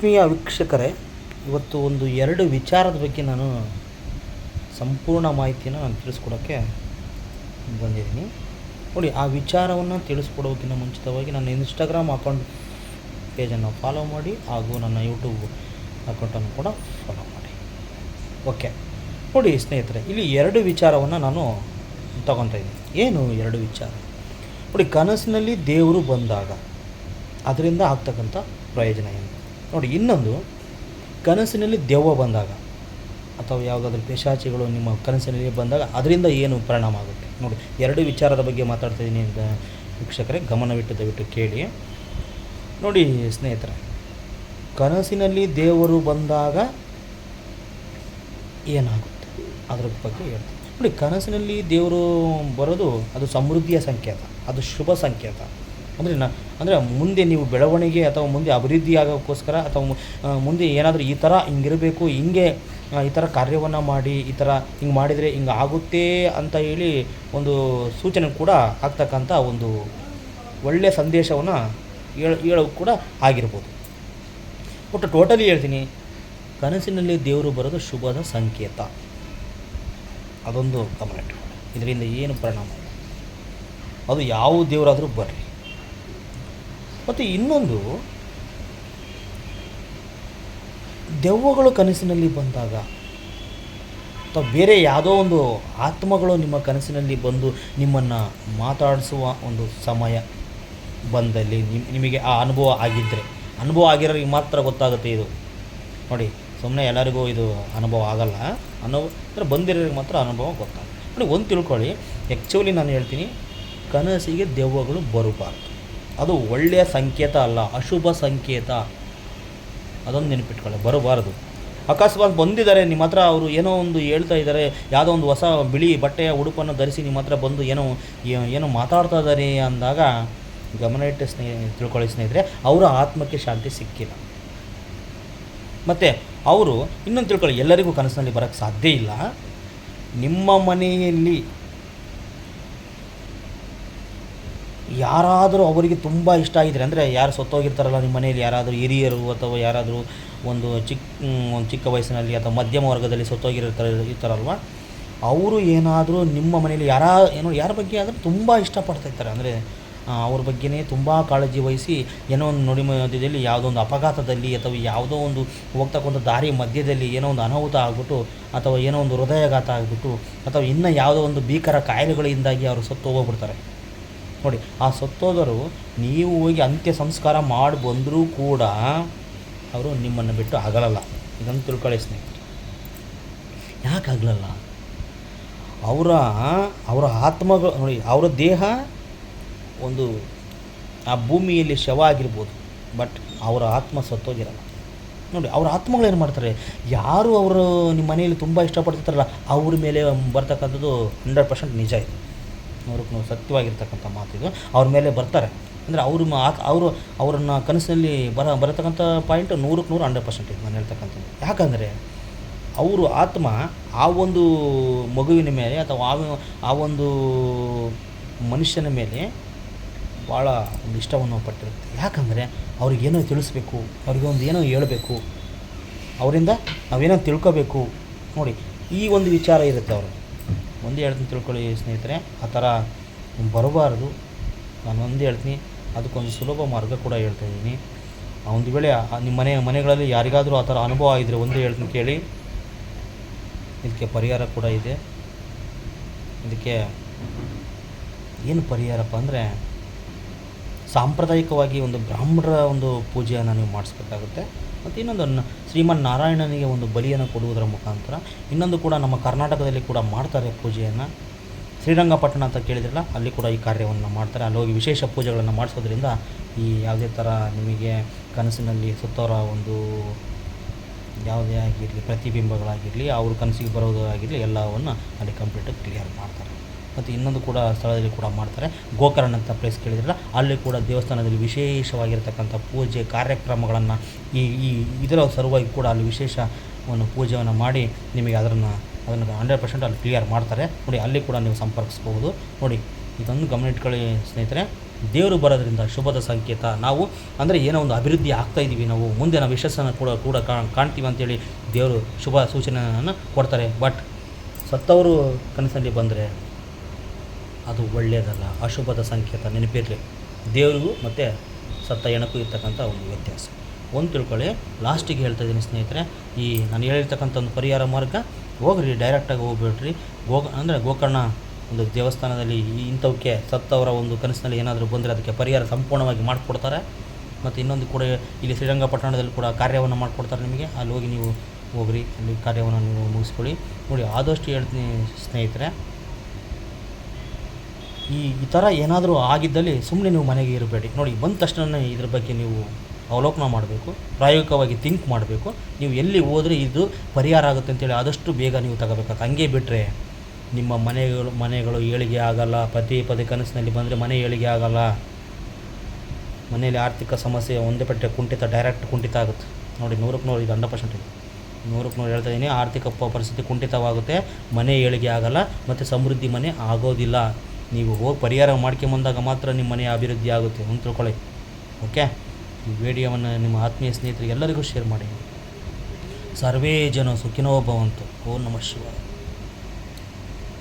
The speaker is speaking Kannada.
ಆತ್ಮೀಯ ವೀಕ್ಷಕರೇ, ಇವತ್ತು ಒಂದು ಎರಡು ವಿಚಾರದ ಬಗ್ಗೆ ನಾನು ಸಂಪೂರ್ಣ ಮಾಹಿತಿಯನ್ನು ನಾನು ತಿಳಿಸ್ಕೊಡೋಕ್ಕೆ ಬಂದಿದ್ದೀನಿ. ನೋಡಿ, ಆ ವಿಚಾರವನ್ನು ತಿಳಿಸ್ಕೊಡೋಕ್ಕಿಂತ ಮುಂಚಿತವಾಗಿ ನನ್ನ ಇನ್ಸ್ಟಾಗ್ರಾಮ್ ಅಕೌಂಟ್ ಪೇಜನ್ನು ಫಾಲೋ ಮಾಡಿ, ಹಾಗೂ ನನ್ನ ಯೂಟ್ಯೂಬ್ ಅಕೌಂಟನ್ನು ಕೂಡ ಫಾಲೋ ಮಾಡಿ. ಓಕೆ ನೋಡಿ, ಸ್ನೇಹಿತರೆ, ಇಲ್ಲಿ ಎರಡು ವಿಚಾರವನ್ನು ನಾನು ತಗೊತಾ ಇದ್ದೀನಿ. ಏನು ಎರಡು ವಿಚಾರ? ನೋಡಿ, ಕನಸಿನಲ್ಲಿ ದೇವರು ಬಂದಾಗ, ಅದರಿಂದ ಆಗ್ತಕ್ಕಂಥ ಪ್ರಯೋಜನ ಏನು? ನೋಡಿ, ಇನ್ನೊಂದು, ಕನಸಿನಲ್ಲಿ ದೆವ್ವ ಬಂದಾಗ ಅಥವಾ ಯಾವುದಾದ್ರೂ ಪೇಶಾಚಿಗಳು ನಿಮ್ಮ ಕನಸಿನಲ್ಲಿ ಬಂದಾಗ ಅದರಿಂದ ಏನು ಪರಿಣಾಮ ಆಗುತ್ತೆ? ನೋಡಿ, ಎರಡು ವಿಚಾರದ ಬಗ್ಗೆ ಮಾತಾಡ್ತಾ ಇದ್ದೀನಿ ಅಂತ ವೀಕ್ಷಕರೇ, ಗಮನವಿಟ್ಟು ದಯವಿಟ್ಟು ಕೇಳಿ. ನೋಡಿ, ಸ್ನೇಹಿತರೆ, ಕನಸಿನಲ್ಲಿ ದೇವರು ಬಂದಾಗ ಏನಾಗುತ್ತೆ? ಅದರ ಬಗ್ಗೆ ಹೇಳ್ತೀನಿ. ನೋಡಿ, ಕನಸಿನಲ್ಲಿ ದೇವರು ಬರೋದು ಅದು ಸಮೃದ್ಧಿಯ ಸಂಕೇತ, ಅದು ಶುಭ ಸಂಕೇತ. ಅಂದರೆ ನ ಅಂದರೆ ಮುಂದೆ ನೀವು ಬೆಳವಣಿಗೆ ಅಥವಾ ಮುಂದೆ ಅಭಿವೃದ್ಧಿ ಆಗೋಕ್ಕೋಸ್ಕರ ಅಥವಾ ಮುಂದೆ ಏನಾದರೂ ಈ ಥರ ಹಿಂಗಿರಬೇಕು, ಹಿಂಗೆ ಈ ಥರ ಕಾರ್ಯವನ್ನು ಮಾಡಿ, ಈ ಥರ ಹಿಂಗೆ ಮಾಡಿದರೆ ಹಿಂಗೆ ಆಗುತ್ತೆ ಅಂತ ಹೇಳಿ ಒಂದು ಸೂಚನೆ ಕೂಡ ಆಗ್ತಕ್ಕಂಥ ಒಂದು ಒಳ್ಳೆಯ ಸಂದೇಶವನ್ನು ಹೇಳ ಕೂಡ ಆಗಿರ್ಬೋದು. ಒಟ್ಟು ಟೋಟಲಿ ಹೇಳ್ತೀನಿ, ಕನಸಿನಲ್ಲಿ ದೇವರು ಬರೋದು ಶುಭದ ಸಂಕೇತ. ಅದೊಂದು ಗಮನ ಇಟ್ಕೊಳ್ಳಿ. ಇದರಿಂದ ಏನು ಪರಿಣಾಮ ಅದು ಯಾವ ದೇವರಾದರೂ ಬರ್ರಿ ಮತ್ತು ಇನ್ನೊಂದು, ದೆವ್ವಗಳು ಕನಸಿನಲ್ಲಿ ಬಂದಾಗ, ಅಥವಾ ಬೇರೆ ಯಾವುದೋ ಒಂದು ಆತ್ಮಗಳು ನಿಮ್ಮ ಕನಸಿನಲ್ಲಿ ಬಂದು ನಿಮ್ಮನ್ನು ಮಾತಾಡಿಸುವ ಒಂದು ಸಮಯ ಬಂದಲ್ಲಿ ನಿಮ್, ನಿಮಗೆ ಆ ಅನುಭವ ಆಗಿದ್ದರೆ ಅನುಭವ ಆಗಿರೋರಿಗೆ ಮಾತ್ರ ಗೊತ್ತಾಗುತ್ತೆ ಇದು. ನೋಡಿ ಸುಮ್ಮನೆ ಎಲ್ಲರಿಗೂ ಇದು ಅನುಭವ ಆಗಲ್ಲ. ಅನುಭವ ಅಂದರೆ ಬಂದಿರೋರಿಗೆ ಮಾತ್ರ ಅನುಭವ ಗೊತ್ತಾಗುತ್ತೆ. ನೋಡಿ, ಒಂದು ತಿಳ್ಕೊಳ್ಳಿ. ಆ್ಯಕ್ಚುಲಿ ನಾನು ಹೇಳ್ತೀನಿ, ಕನಸಿಗೆ ದೆವ್ವಗಳು ಬರಬಾರ್ದು. ಅದು ಒಳ್ಳೆಯ ಸಂಕೇತ ಅಲ್ಲ, ಅಶುಭ ಸಂಕೇತ. ಅದೊಂದು ನೆನಪಿಟ್ಕೊಳ್ಳಿ, ಬರಬಾರದು. ಅಕಸ್ಮಾತ್ ಬಂದಿದ್ದಾರೆ, ನಿಮ್ಮ ಹತ್ರ ಅವರು ಏನೋ ಒಂದು ಹೇಳ್ತಾ ಇದ್ದಾರೆ, ಯಾವುದೋ ಒಂದು ಹೊಸ ಬಿಳಿ ಬಟ್ಟೆಯ ಉಡುಪನ್ನು ಧರಿಸಿ ನಿಮ್ಮ ಹತ್ರ ಬಂದು ಏನೋ, ಏನು ಮಾತಾಡ್ತಾ ಇದ್ದಾರೆ ಅಂದಾಗ ಗಮನ ಇಟ್ಟು ಸ್ನೇಹ ತಿಳ್ಕೊಳ್ಳಿ ಸ್ನೇಹಿತರೆ, ಅವರ ಆತ್ಮಕ್ಕೆ ಶಾಂತಿ ಸಿಕ್ಕಿಲ್ಲ. ಮತ್ತು ಅವರು ಇನ್ನೊಂದು ತಿಳ್ಕೊಳ್ಳಿ, ಎಲ್ಲರಿಗೂ ಕನಸಿನಲ್ಲಿ ಬರೋಕ್ಕೆ ಸಾಧ್ಯ ಇಲ್ಲ. ನಿಮ್ಮ ಮನೆಯಲ್ಲಿ ಯಾರಾದರೂ ಅವರಿಗೆ ತುಂಬ ಇಷ್ಟ ಆಗಿದ್ರೆ, ಅಂದರೆ ಯಾರು ಸತ್ತೋಗಿರ್ತಾರಲ್ಲ ನಿಮ್ಮ ಮನೆಯಲ್ಲಿ, ಯಾರಾದರೂ ಹಿರಿಯರು ಅಥವಾ ಯಾರಾದರೂ ಒಂದು ಚಿಕ್ಕ ಒಂದು ಚಿಕ್ಕ ವಯಸ್ಸಿನಲ್ಲಿ ಅಥವಾ ಮಧ್ಯಮ ವರ್ಗದಲ್ಲಿ ಸತ್ತೋಗಿರ್ತಾರೆ, ಇರ್ತಾರಲ್ವ? ಅವರು ಏನಾದರೂ ನಿಮ್ಮ ಮನೆಯಲ್ಲಿ ಯಾರ, ಏನೋ ಯಾರ ಬಗ್ಗೆ ಆದರೂ ತುಂಬ ಇಷ್ಟಪಡ್ತಾ ಇರ್ತಾರೆ ಅಂದರೆ ಅವ್ರ ಬಗ್ಗೆನೇ ತುಂಬ ಕಾಳಜಿ ವಹಿಸಿ, ಏನೋ ಒಂದು ನೋಡಿ ಮಧ್ಯದಲ್ಲಿ ಯಾವುದೋ ಒಂದು ಅಪಘಾತದಲ್ಲಿ ಅಥವಾ ಯಾವುದೋ ಒಂದು ಹೋಗ್ತಕ್ಕಂಥ ದಾರಿ ಮಧ್ಯದಲ್ಲಿ ಏನೋ ಒಂದು ಅನಾಹುತ ಆಗ್ಬಿಟ್ಟು ಅಥವಾ ಏನೋ ಒಂದು ಹೃದಯಾಘಾತ ಆಗಿಬಿಟ್ಟು ಅಥವಾ ಇನ್ನೂ ಯಾವುದೋ ಒಂದು ಭೀಕರ ಕಾಯಿಲೆಗಳಿಂದಾಗಿ ಅವರು ಸತ್ತು ಹೋಗ್ಬಿಡ್ತಾರೆ. ನೋಡಿ, ಆ ಸತ್ತೋದರು ನೀವು ಹೋಗಿ ಅಂತ್ಯ ಸಂಸ್ಕಾರ ಮಾಡಿ ಬಂದರೂ ಕೂಡ ಅವರು ನಿಮ್ಮನ್ನು ಬಿಟ್ಟು ಆಗಲಲ್ಲ ಇದನ್ನು ತಿಳ್ಕೊಳ್ಳಿ ಸ್ನೇಹಿತರೆ. ಯಾಕೆ ಆಗಲಲ್ಲ ಅವರ ಅವರ ಆತ್ಮಗಳು, ನೋಡಿ, ಅವರ ದೇಹ ಒಂದು, ಆ ಭೂಮಿಯಲ್ಲಿ ಶವ ಆಗಿರ್ಬೋದು, ಬಟ್ ಅವರ ಆತ್ಮ ಸತ್ತೋಗಿರಲ್ಲ. ನೋಡಿ, ಅವ್ರ ಆತ್ಮಗಳು ಏನು ಮಾಡ್ತಾರೆ? ಯಾರು ಅವರು ನಿಮ್ಮ ಮನೆಯಲ್ಲಿ ತುಂಬ ಇಷ್ಟಪಡ್ತಿರ್ತಾರಲ್ಲ, ಅವ್ರ ಮೇಲೆ ಬರ್ತಕ್ಕಂಥದ್ದು ಹಂಡ್ರೆಡ್ ಪರ್ಸೆಂಟ್ ನಿಜ ಇದೆ. ನೂರಕ್ಕೆ ನೂರು ಸತ್ಯವಾಗಿರ್ತಕ್ಕಂಥ ಮಾತಿದು ಅವ್ರ ಮೇಲೆ ಬರ್ತಾರೆ. ಅಂದರೆ ಅವರು ಅವರು ಅವರನ್ನು ಕನಸಿನಲ್ಲಿ ಬರ ಬರತಕ್ಕಂಥ ಪಾಯಿಂಟ್ ನೂರಕ್ಕೆ ನೂರು ಹಂಡ್ರೆಡ್ ಪರ್ಸೆಂಟ್ ನಾನು ಹೇಳ್ತಕ್ಕಂಥದ್ದು. ಯಾಕಂದರೆ ಅವರು ಆತ್ಮ ಆ ಒಂದು ಮಗುವಿನ ಮೇಲೆ ಅಥವಾ ಆ ಆ ಒಂದು ಮನುಷ್ಯನ ಮೇಲೆ ಭಾಳ ಒಂದು ಇಷ್ಟವನ್ನು ಪಟ್ಟಿರುತ್ತೆ. ಯಾಕಂದರೆ ಅವ್ರಿಗೇನೋ ತಿಳಿಸ್ಬೇಕು, ಅವ್ರಿಗೆ ಒಂದು ಏನೋ ಹೇಳಬೇಕು, ಅವರಿಂದ ನಾವೇನೋ ತಿಳ್ಕೋಬೇಕು. ನೋಡಿ, ಈ ಒಂದು ವಿಚಾರ ಇರುತ್ತೆ ಅವರು ಒಂದೇ ಹೇಳ್ತೀನಿ ತಿಳ್ಕೊಳ್ಳಿ ಸ್ನೇಹಿತರೆ, ಆ ಥರ ಬರಬಾರ್ದು. ನಾನು ಒಂದೇ ಹೇಳ್ತೀನಿ, ಅದಕ್ಕೊಂದು ಸುಲಭ ಮಾರ್ಗ ಕೂಡ ಹೇಳ್ತಾ ಇದ್ದೀನಿ. ಒಂದು ವೇಳೆ ನಿಮ್ಮ ಮನೆ, ಮನೆಗಳಲ್ಲಿ ಯಾರಿಗಾದರೂ ಆ ಥರ ಅನುಭವ ಇದ್ದರೆ ಒಂದೇ ಹೇಳ್ತೀನಿ ಕೇಳಿ. ಇದಕ್ಕೆ ಪರಿಹಾರ ಕೂಡ ಇದೆ. ಇದಕ್ಕೆ ಏನು ಪರಿಹಾರಪ್ಪ ಅಂದರೆ, ಸಾಂಪ್ರದಾಯಿಕವಾಗಿ ಒಂದು ಬ್ರಾಹ್ಮಣರ ಒಂದು ಪೂಜೆಯನ್ನು ನೀವು ಮಾಡಿಸ್ಬೇಕಾಗುತ್ತೆ. ಮತ್ತು ಇನ್ನೊಂದು ಶ್ರೀಮನ್ ನಾರಾಯಣನಿಗೆ ಒಂದು ಬಲಿಯನ್ನು ಕೊಡುವುದರ ಮುಖಾಂತರ ಇನ್ನೊಂದು ಕೂಡ ನಮ್ಮ ಕರ್ನಾಟಕದಲ್ಲಿ ಕೂಡ ಮಾಡ್ತಾರೆ ಪೂಜೆಯನ್ನು. ಶ್ರೀರಂಗಪಟ್ಟಣ ಅಂತ ಕೇಳಿದ್ರಲ್ಲ, ಅಲ್ಲಿ ಕೂಡ ಈ ಕಾರ್ಯವನ್ನು ಮಾಡ್ತಾರೆ. ಅಲ್ಲಿ ಹೋಗಿ ವಿಶೇಷ ಪೂಜೆಗಳನ್ನು ಮಾಡಿಸೋದ್ರಿಂದ ಈ ಯಾವುದೇ ಥರ ನಿಮಗೆ ಕನಸಿನಲ್ಲಿ ಸುತ್ತವರ ಒಂದು ಯಾವುದೇ ಆಗಿರಲಿ, ಪ್ರತಿಬಿಂಬಗಳಾಗಿರಲಿ, ಅವ್ರ ಕನಸಿಗೆ ಬರೋದು ಆಗಿರಲಿ ಎಲ್ಲವನ್ನು ಅಲ್ಲಿ ಕಂಪ್ಲೀಟಾಗಿ ಕ್ಲಿಯರ್ ಮಾಡ್ತಾರೆ. ಮತ್ತು ಇನ್ನೊಂದು ಕೂಡ ಸ್ಥಳದಲ್ಲಿ ಕೂಡ ಮಾಡ್ತಾರೆ. ಗೋಕರ್ಣ ಅಂತ ಪ್ಲೇಸ್ ಕೇಳಿದ್ರಲ್ಲ, ಅಲ್ಲಿ ಕೂಡ ದೇವಸ್ಥಾನದಲ್ಲಿ ವಿಶೇಷವಾಗಿರ್ತಕ್ಕಂಥ ಪೂಜೆ ಕಾರ್ಯಕ್ರಮಗಳನ್ನು ಈ ಈ ಇದರ ಸಲುವಾಗಿ ಕೂಡ ಅಲ್ಲಿ ವಿಶೇಷ ಒಂದು ಪೂಜೆಯನ್ನು ಮಾಡಿ ನಿಮಗೆ ಅದನ್ನು ಅದನ್ನು ಹಂಡ್ರೆಡ್ ಪರ್ಸೆಂಟ್ ಅಲ್ಲಿ ಕ್ಲಿಯರ್ ಮಾಡ್ತಾರೆ. ನೋಡಿ, ಅಲ್ಲಿ ಕೂಡ ನೀವು ಸಂಪರ್ಕಿಸ್ಬೋದು ನೋಡಿ, ಇದೊಂದು ಗಮನ ಇಟ್ಕೊಳ್ಳಿ ಸ್ನೇಹಿತರೆ. ದೇವರು ಬರೋದ್ರಿಂದ ಶುಭದ ಸಂಕೇತ. ನಾವು ಅಂದರೆ ಏನೋ ಒಂದು ಅಭಿವೃದ್ಧಿ ಆಗ್ತಾ ಇದ್ದೀವಿ ನಾವು ಮುಂದೆ ನಾವು ಯಶಸ್ಸನ್ನು ಕೂಡ ಕೂಡ ಕಾಣ್- ಕಾಣ್ತೀವಿ ಅಂತೇಳಿ ದೇವರು ಶುಭ ಸೂಚನೆಯನ್ನು ಕೊಡ್ತಾರೆ. ಬಟ್ ಸತ್ತವರು ಕನಸಲ್ಲಿ ಬಂದರೆ ಅದು ಒಳ್ಳೆಯದಲ್ಲ, ಅಶುಭದ ಸಂಕೇತ ನೆನಪಿರಲಿ. ದೇವರಿಗೂ ಮತ್ತು ಸತ್ತ ಎಣಕ್ಕೂ ಇರ್ತಕ್ಕಂಥ ಒಂದು ವ್ಯತ್ಯಾಸ. ಒಂದು ತಿಳ್ಕೊಳ್ಳಿ ಲಾಸ್ಟಿಗೆ ಹೇಳ್ತಾ ಇದ್ದೀನಿ ಸ್ನೇಹಿತರೆ, ಈ ನಾನು ಹೇಳಿರ್ತಕ್ಕಂಥ ಒಂದು ಪರಿಹಾರ ಮಾರ್ಗ, ಹೋಗ್ರಿ ಡೈರೆಕ್ಟಾಗಿ ಹೋಗ್ಬಿಡ್ರಿ. ಗೋ ಅಂದರೆ ಗೋಕರ್ಣ ಒಂದು ದೇವಸ್ಥಾನದಲ್ಲಿ ಈ ಇಂಥವಕ್ಕೆ ಸತ್ತವರ ಒಂದು ಕನಸಿನಲ್ಲಿ ಏನಾದರೂ ಬಂದರೆ ಅದಕ್ಕೆ ಪರಿಹಾರ ಸಂಪೂರ್ಣವಾಗಿ ಮಾಡಿಕೊಡ್ತಾರೆ. ಮತ್ತು ಇನ್ನೊಂದು ಕೂಡ ಇಲ್ಲಿ ಶ್ರೀರಂಗಪಟ್ಟಣದಲ್ಲಿ ಕೂಡ ಕಾರ್ಯವನ್ನು ಮಾಡಿಕೊಡ್ತಾರೆ ನಿಮಗೆ. ಅಲ್ಲಿ ಹೋಗಿ ನೀವು ಹೋಗ್ರಿ, ಅಲ್ಲಿ ಕಾರ್ಯವನ್ನು ನೀವು ಮುಗಿಸ್ಕೊಳ್ಳಿ. ನೋಡಿ, ಆದಷ್ಟು ಹೇಳ್ತೀನಿ ಸ್ನೇಹಿತರೆ ಈ ಈ ಥರ ಏನಾದರೂ ಆಗಿದ್ದಲ್ಲಿ ಸುಮ್ಮನೆ ನೀವು ಮನೆಗೆ ಇರಬೇಡಿ. ನೋಡಿ, ಬಂದ ತಕ್ಷಣ ಇದ್ರ ಬಗ್ಗೆ ನೀವು ಅವಲೋಕನ ಮಾಡಬೇಕು, ಪ್ರಾಯೋಗಿಕವಾಗಿ ಥಿಂಕ್ ಮಾಡಬೇಕು. ನೀವು ಎಲ್ಲಿ ಹೋದರೆ ಇದು ಪರಿಹಾರ ಆಗುತ್ತೆ ಅಂತೇಳಿ ಆದಷ್ಟು ಬೇಗ ನೀವು ತಗೋಬೇಕಾಗ ಹಂಗೆ ಬಿಟ್ಟರೆ ನಿಮ್ಮ ಮನೆಗಳು ಮನೆಗಳು ಏಳಿಗೆ ಆಗಲ್ಲ, ಪದೇ ಪದೇ ಕನಸಿನಲ್ಲಿ ಬಂದರೆ ಮನೆ ಏಳಿಗೆ ಆಗಲ್ಲ. ಮನೆಯಲ್ಲಿ ಆರ್ಥಿಕ ಸಮಸ್ಯೆ, ಒಂದೇ ಪಟ್ಟೆ ಕುಂಠಿತ ಡೈರೆಕ್ಟ್ ಕುಂಠಿತ ಆಗುತ್ತೆ. ನೋಡಿ, ನೂರಕ್ಕೆ ನೂರು ಇದು ಹಂಡ್ರೆಡ್ ಪರ್ಸೆಂಟ್ ನೂರಕ್ಕೆ ನೂರು ಹೇಳ್ತಾ ಇದ್ದೀನಿ ಆರ್ಥಿಕ ಪರಿಸ್ಥಿತಿ ಕುಂಠಿತವಾಗುತ್ತೆ, ಮನೆ ಏಳಿಗೆ ಆಗಲ್ಲ, ಮತ್ತು ಸಮೃದ್ಧಿ ಮನೆ ಆಗೋದಿಲ್ಲ. ನೀವು ಹೋಗಿ ಪರಿಹಾರ ಮಾಡ್ಕೊಂಬಂದಾಗ ಮಾತ್ರ ನಿಮ್ಮ ಮನೆ ಅಭಿವೃದ್ಧಿ ಆಗುತ್ತೆ ಅಂತ ತಿಳ್ಕೊಳ್ಳಿ. ಓಕೆ ಈ ವಿಡಿಯೋವನ್ನು ನಿಮ್ಮ ಆತ್ಮೀಯ ಸ್ನೇಹಿತರಿಗೆ ಎಲ್ಲರಿಗೂ ಶೇರ್ ಮಾಡಿ. ಸರ್ವೇ ಜನ ಸುಖಿನೋ ಭವಂತು. ಓಂ ನಮಃ ಶಿವಾಯ.